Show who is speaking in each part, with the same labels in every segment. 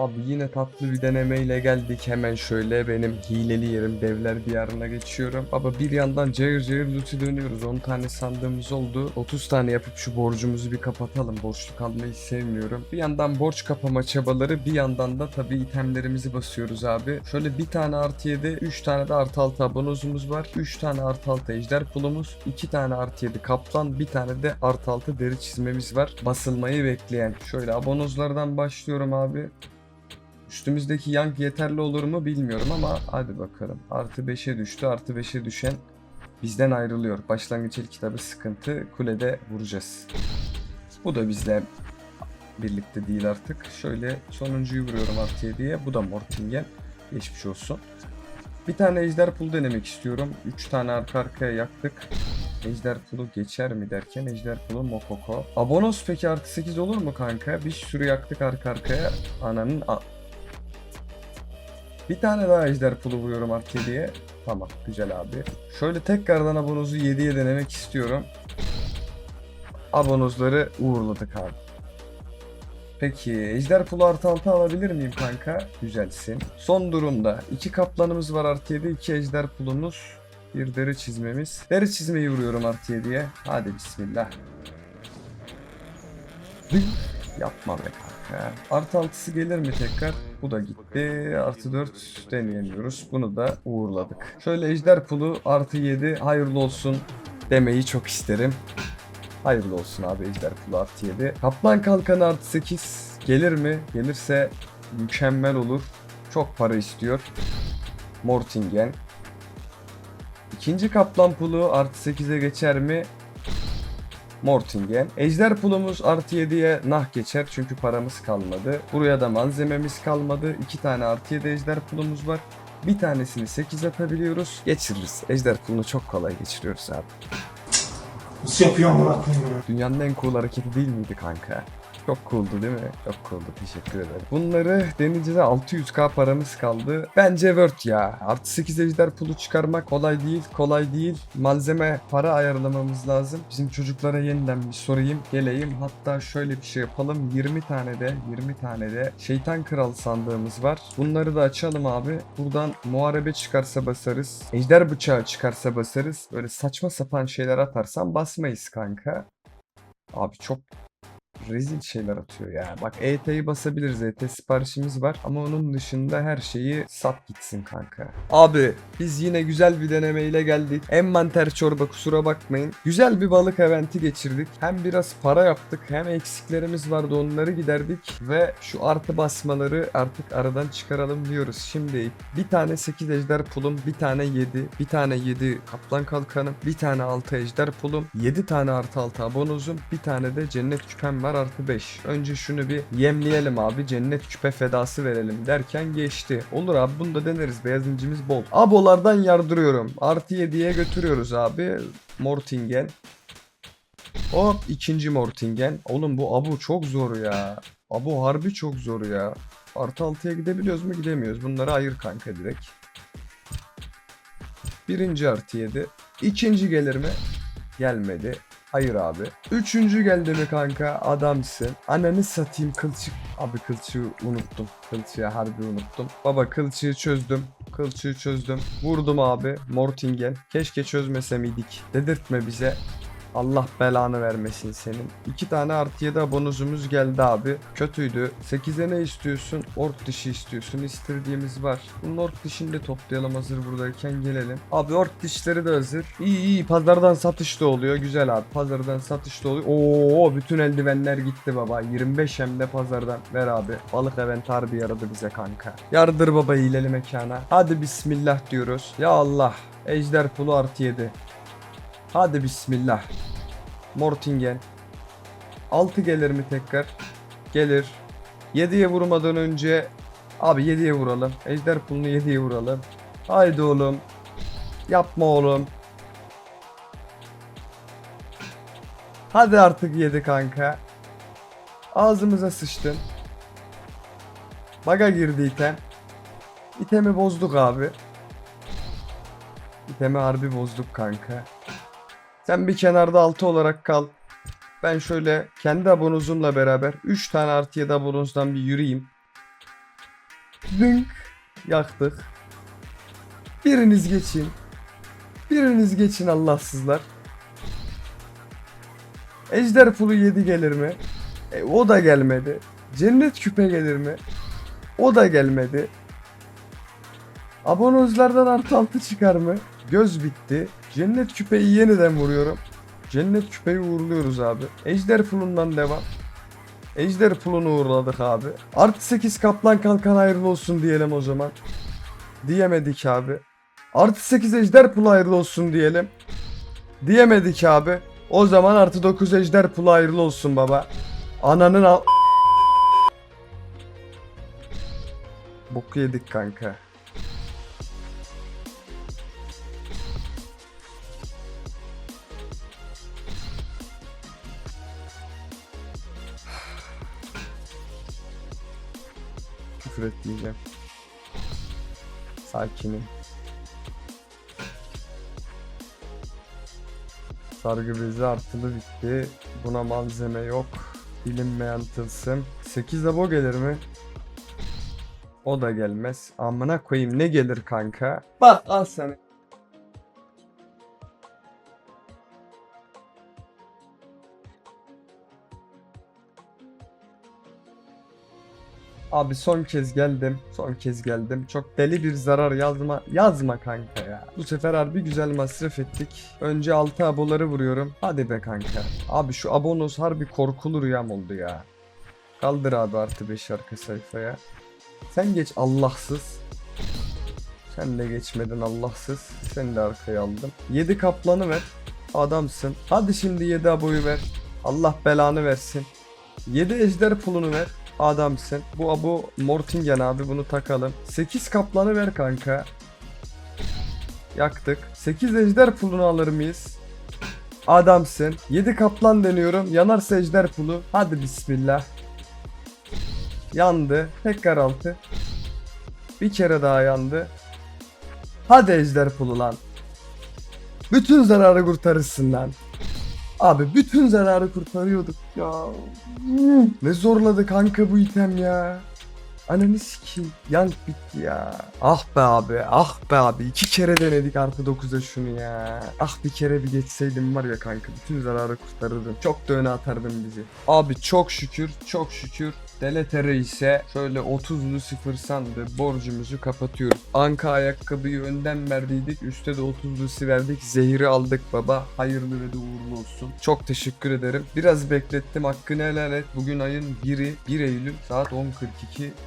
Speaker 1: Abi yine tatlı bir denemeyle geldik. Hemen şöyle benim hileli yerim devler diyarına geçiyorum. Baba bir yandan cayır cayır loot'u dönüyoruz. 10 tane sandığımız oldu. 30 tane yapıp şu borcumuzu bir kapatalım. Borçlu kalmayı sevmiyorum. Bir yandan borç kapama çabaları bir yandan da tabii itemlerimizi basıyoruz abi. Şöyle bir tane artı 7, 3 tane de artı 6 abonozumuz var. 3 tane artı 6 ejder pulumuz, 2 tane artı 7 kaplan, bir tane de artı 6 deri çizmemiz var. Basılmayı bekleyen. Şöyle abonozlardan başlıyorum abi. Üstümüzdeki yank yeterli olur mu bilmiyorum ama hadi bakalım. Artı 5'e düştü. Artı 5'e düşen bizden ayrılıyor. Başlangıç el kitabı sıkıntı. Kulede vuracağız. Bu da bizle birlikte değil artık. Şöyle sonuncuyu vuruyorum artı 7'ye. Bu da Mortingen. Geçmiş olsun. Bir tane ejder pul denemek istiyorum. 3 tane arka arkaya yaktık. Ejder pulu geçer mi derken ejder pulu mokoko. Abonos peki artı 8 olur mu kanka? Bir sürü yaktık arka arkaya. Ananın bir tane daha ejder pulu vuruyorum artı 7'ye. Tamam güzel abi. Şöyle tekrardan abonozu 7'ye denemek istiyorum. Abonozları uğurladık abi. Peki ejder pulu artı 6 alabilir miyim kanka? Güzelsin. Son durumda iki kaplanımız var artı 7, iki ejder pulumuz, bir deri çizmemiz. Deri çizmeyi vuruyorum artı 7'ye. Hadi bismillah. Yapma be kanka. Artı 6'sı gelir mi tekrar? Bu da gitti. Artı 4 deneyemiyoruz. Bunu da uğurladık. Şöyle ejder pulu artı 7 hayırlı olsun demeyi çok isterim. Hayırlı olsun abi ejder pulu artı 7. Kaplan kalkanı artı 8 gelir mi? Gelirse mükemmel olur. Çok para istiyor. Mortingen. İkinci kaplan pulu artı 8'e geçer mi? Mortingen. Ejder pulumuz artı 7'ye nah geçer çünkü paramız kalmadı. Buraya da malzememiz kalmadı. İki tane artı 7 ejder pulumuz var. Bir tanesini 8 atabiliyoruz. Geçiririz. Ejder pulunu çok kolay geçiriyoruz abi.
Speaker 2: Nasıl yapıyor amına koyayım ya?
Speaker 1: Dünyanın en cool hareketi değil miydi kanka? Çok cool'du değil mi? Çok cool'du. Teşekkür ederim. Bunları denince de 600k paramız kaldı. Bence Word ya. Artı 8 ejder pulu çıkarmak kolay değil. Kolay değil. Malzeme para ayarlamamız lazım. Bizim çocuklara yeniden bir sorayım. Geleyim. Hatta şöyle bir şey yapalım. 20 tane de 20 tane de şeytan kral sandığımız var. Bunları da açalım abi. Buradan muharebe çıkarsa basarız. Ejder bıçağı çıkarsa basarız. Böyle saçma sapan şeyler atarsan basmayız kanka. Abi çok rezil şeyler atıyor ya. Bak ET'yi basabiliriz. ET siparişimiz var. Ama onun dışında her şeyi sat gitsin kanka. Abi biz yine güzel bir denemeyle geldik. Envanter çorba kusura bakmayın. Güzel bir balık eventi geçirdik. Hem biraz para yaptık hem eksiklerimiz vardı onları giderdik. Ve şu artı basmaları artık aradan çıkaralım diyoruz. Şimdi bir tane 8 ejder pulum, bir tane 7, bir tane 7 kaplan kalkanım, bir tane 6 ejder pulum, 7 tane artı 6 abonozum, bir tane de cennet küpem var artı 5. Önce şunu bir yemleyelim abi. Cennet küpe fedası verelim derken geçti. Olur abi bunu da deneriz. Beyaz incimiz bol. Abolardan yardırıyorum. Artı 7'ye götürüyoruz abi. Mortingen. Hop ikinci Mortingen. Oğlum bu abu çok zor ya. Abu harbi çok zor ya. Artı 6'ya gidebiliyoruz mu gidemiyoruz. Bunları ayır kanka direkt. Birinci artı 7. İkinci gelir mi? Gelmedi. Hayır abi. Üçüncü geldi mi kanka? Adamsın. Ananı satayım kılçık. Abi kılçığı unuttum. Kılçığı harbi unuttum. Baba kılçığı çözdüm. Kılçığı çözdüm. Vurdum abi. Mortingen. Keşke çözmesemiydik. Dedirtme bize. Allah belanı vermesin senin. İki tane artı 7 abonuzumuz geldi abi. Kötüydü. 8'e ne istiyorsun? Ork dışı istiyorsun. İstediğimiz var. Bunun ork dişini de toplayalım hazır buradayken gelelim. Abi ork dişleri de hazır. İyi iyi pazardan satış da oluyor. Güzel abi pazardan satış da oluyor. Oo bütün eldivenler gitti baba. 25 hem de pazardan. Ver abi. Balık event harbi yaradı bize kanka. Yardır baba hileli mekana. Hadi bismillah diyoruz. Ya Allah. Ejder pulu artı 7. Hadi bismillah. Mortingen. 6 gelir mi tekrar? Gelir. 7'ye vurmadan önce abi 7'ye vuralım. Ejder pulunu 7'ye vuralım. Haydi oğlum. Yapma oğlum. Hadi artık 7 kanka. Ağzımıza sıçtın. Baga girdi item. İtemi bozduk abi. İtemi harbi bozduk kanka. Sen bir kenarda 6 olarak kal. Ben şöyle kendi abonuzumla beraber 3 tane artı 7 abonuzdan bir yürüyeyim. Zınk. Yaktık. Biriniz geçin. Biriniz geçin Allahsızlar. Ejder pulu 7 gelir mi? E, o da gelmedi. Cennet küpe gelir mi? O da gelmedi. Abonozlardan artı altı çıkar mı? Göz bitti. Cennet küpeyi yeniden vuruyorum. Cennet küpeyi uğurluyoruz abi. Ejder pulundan devam. Ejder pulunu uğurladık abi. Artı 8 kaplan kalkan hayırlı olsun diyelim o zaman. Diyemedik abi. Artı 8 ejder pulu hayırlı olsun diyelim. Diyemedik abi. O zaman artı 9 ejder pulu hayırlı olsun baba. Ananın al... Boku yedik kanka. Küfür etmeyeceğim. Sakinim. Sargı bezi artılı bitti. Buna malzeme yok. Bilinmeyen tılsım. 8 abo gelir mi? O da gelmez. Amına koyayım ne gelir kanka? Bak al sana. Abi son kez geldim. Son kez geldim. Çok deli bir zarar yazma. Yazma kanka ya. Bu sefer harbi güzel masraf ettik. Önce 6 aboları vuruyorum. Hadi be kanka. Abi şu abonos harbi korkulu rüyam oldu ya. Kaldır abi artı 5 arka sayfaya. Sen geç Allahsız. Sen de geçmedin Allahsız. Seni de arkaya aldım. 7 kaplanı ver. Adamsın. Hadi şimdi 7 aboyu ver. Allah belanı versin. 7 ejder pulunu ver. Adamsın. Bu abu Mortingen abi bunu takalım. 8 kaplanı ver kanka. Yaktık. 8 ejder pulunu alır mıyız? Adamsın. 7 kaplan deniyorum. Yanarsa ejder pulu. Hadi bismillah. Yandı. Tekrar altı. Bir kere daha yandı. Hadi ejder pulu lan. Bütün zararı kurtarırsın lan. Abi bütün zararı kurtarıyorduk ya. Ne zorladı kanka bu item ya. Ananı sikeyim. Yank bitti ya. Ah be abi. Ah be abi. İki kere denedik artı 9'a şunu ya. Ah bir kere bir geçseydim var ya kanka. Bütün zararı kurtarırdım. Çok da öne atardın bizi. Abi çok şükür. Çok şükür. Deletere ise şöyle 30'lu sıfır sandı borcumuzu kapatıyoruz. Anka ayakkabıyı önden verdiydik. Üste de 30'lusu verdik. Zehri aldık baba. Hayırlı ve de uğurlu olsun. Çok teşekkür ederim. Biraz beklettim. Hakkını helal et. Bugün ayın 1'i 1 Eylül saat 10.42.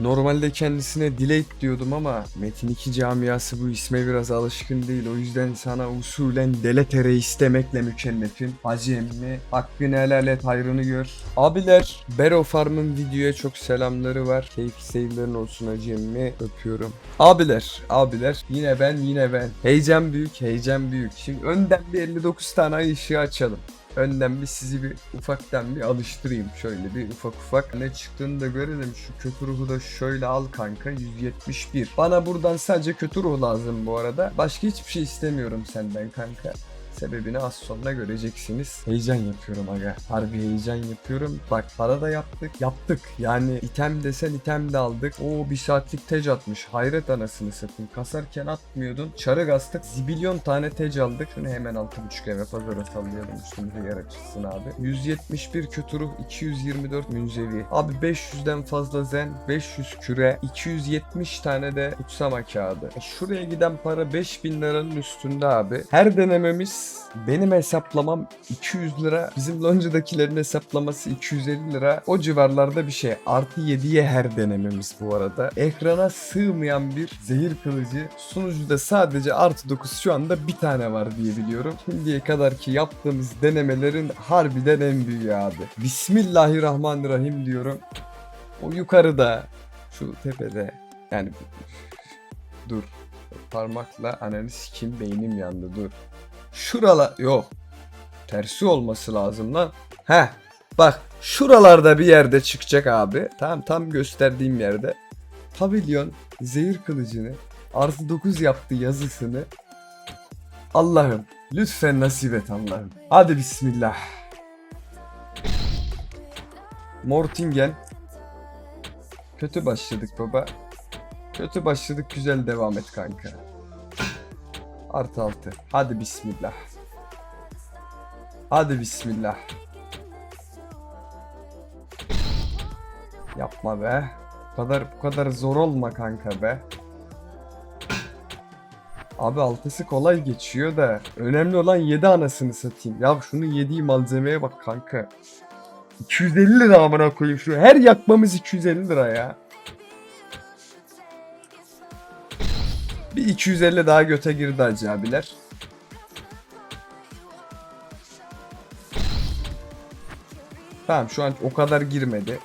Speaker 1: Normalde kendisine delete diyordum ama Metin 2 camiası bu isme biraz alışkın değil. O yüzden sana usulen deletere istemekle mükellefim. Hacı emmi hakkını helal et hayrını gör. Abiler Bero Farm'ın videoya çok selamları var. Keyifli seyirlerin olsun hacı emmi. Öpüyorum. Abiler, abiler yine ben yine ben. Heyecan büyük, heyecan büyük. Şimdi önden bir 59 tane ay ışığı açalım. Önden bir sizi bir ufaktan bir alıştırayım şöyle bir ufak ufak. Ne çıktığını da görelim. Şu kötü ruhu da şöyle al kanka 171. Bana buradan sadece kötü ruh lazım bu arada. Başka hiçbir şey istemiyorum senden kanka. Sebebini az sonra göreceksiniz. Heyecan yapıyorum aga. Harbi heyecan yapıyorum. Bak para da yaptık. Yaptık. Yani item desen item de aldık. Oo bir saatlik tec atmış. Hayret anasını satayım. Kasarken atmıyordun. Çarı gastık. Zibilyon tane tec aldık. Şunu hemen 6.5 eve pazara sallayalım. Üstümüze yer açılsın abi. 171 kötü ruh. 224 münzevi. Abi 500'den fazla zen. 500 küre. 270 tane de kutsama kağıdı. E, Şuraya giden para 5000 liranın üstünde abi. Her denememiz benim hesaplamam 200 lira. Bizim Lonca'dakilerin hesaplaması 250 lira. O civarlarda bir şey. Artı 7'ye her denememiz bu arada. Ekrana sığmayan bir zehir kılıcı. Sunucuda sadece artı 9 şu anda bir tane var diye biliyorum. Şimdiye kadar ki yaptığımız denemelerin harbiden en büyüğü abi. Bismillahirrahmanirrahim diyorum. O yukarıda. Şu tepede. Yani dur. Parmakla ananı sikim beynim yandı dur. Şurala yok. Tersi olması lazım lan. He. Bak şuralarda bir yerde çıkacak abi. Tam tam gösterdiğim yerde. Pavilyon zehir kılıcını artı 9 yaptı yazısını. Allah'ım lütfen nasip et Allah'ım. Hadi bismillah. Mortingen. Kötü başladık baba. Kötü başladık güzel devam et kanka. Artı altı. Hadi bismillah. Hadi bismillah. Yapma be. Bu kadar bu kadar zor olma kanka be. Abi altısı kolay geçiyor da önemli olan 7 anasını satayım. Ya şunun yediği malzemeye bak kanka. 250 lira amına koyayım şu. Her yakmamız 250 lira ya. Bir 250 daha göte girdi hacı. Tamam şu an o kadar girmedi.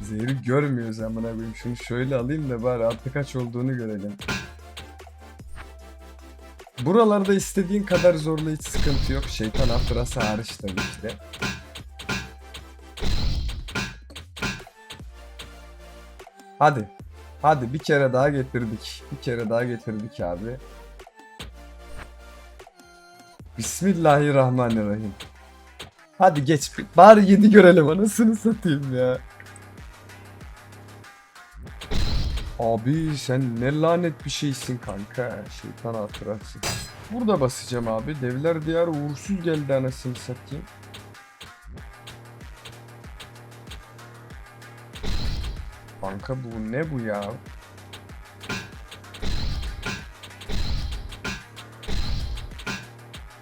Speaker 1: Zehri görmüyoruz amına koyayım. Şunu şöyle alayım da bari artık kaç olduğunu görelim. Buralarda istediğin kadar zorla hiç sıkıntı yok. Şeytan hatırası hariç tabii ki. Hadi. Hadi bir kere daha getirdik. Bir kere daha getirdik abi. Bismillahirrahmanirrahim. Hadi geç. Bari 7 görelim anasını satayım ya. Abi sen ne lanet bir şeysin kanka. Şeytan hatırası. Burada basacağım abi. Devler diyarı uğursuz geldi anasını satayım. Kanka bu ne bu ya?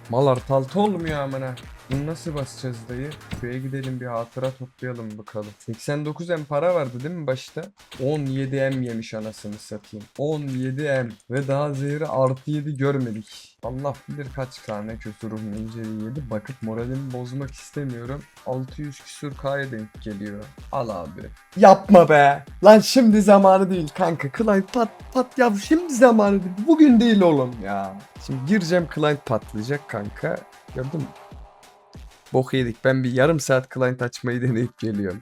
Speaker 1: Mal artaltı olmuyor amına. Bunu nasıl basacağız dayı? Şuraya gidelim bir hatıra toplayalım bakalım. 89 M para vardı değil mi başta? 17 M yemiş anasını satayım. 17 M ve daha zehri artı 7 görmedik. Allah bilir kaç tane kötü ruh inceliği yedi. Bakıp moralimi bozmak istemiyorum. 600 küsür K'ya denk geliyor. Al abi. Yapma be. Lan şimdi zamanı değil kanka. Client pat pat ya şimdi zamanı değil. Bugün değil oğlum ya. Şimdi gireceğim client patlayacak kanka. Gördün mü? Bok yedik. Ben bir yarım saat client açmayı deneyip geliyorum.